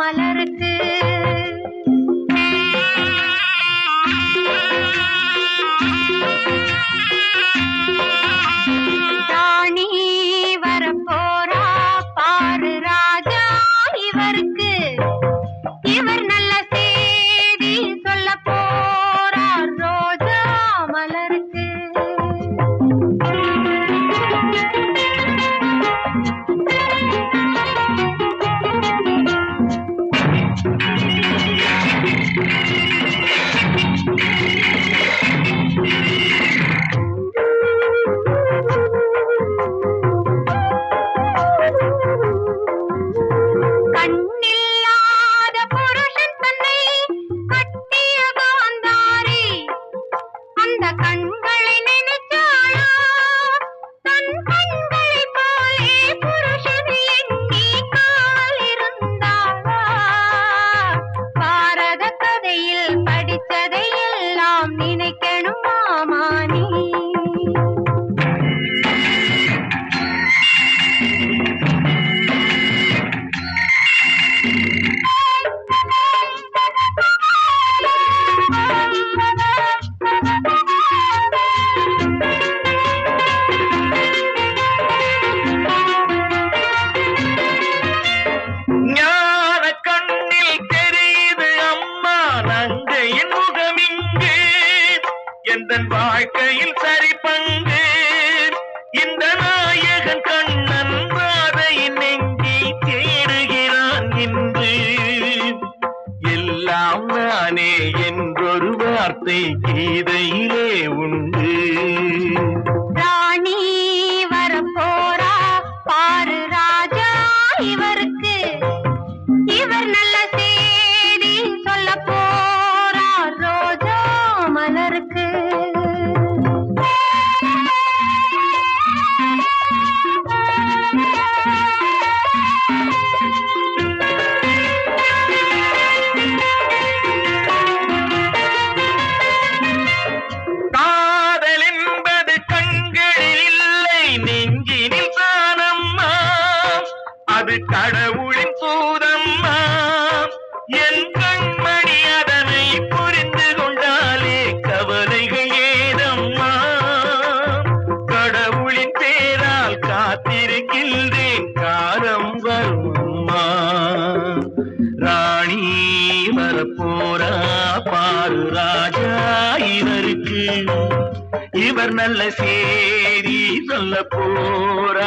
മല கண்கள் வாழ்க்கையில் சரி பங்கு இந்த நாயகன் கண்ணன் பாதையின் நெங்கி தேடுகிறான் என்று எல்லாம் நானே என்றொரு வார்த்தை கீதையிலே உண்டு. ராணி அது கடவுளின் பூதம்மா. என் கண்மணி அதனை புரிந்து கொண்டாலே கவலைகள் ஏதம்மா. கடவுளின் பேரால் காத்திருக்கின்றேன் காலம் வரும்மா. ராணி வரப்போரா பாரு ராஜா இவருக்கு. இவர் நல்ல சேரி சொல்ல போற.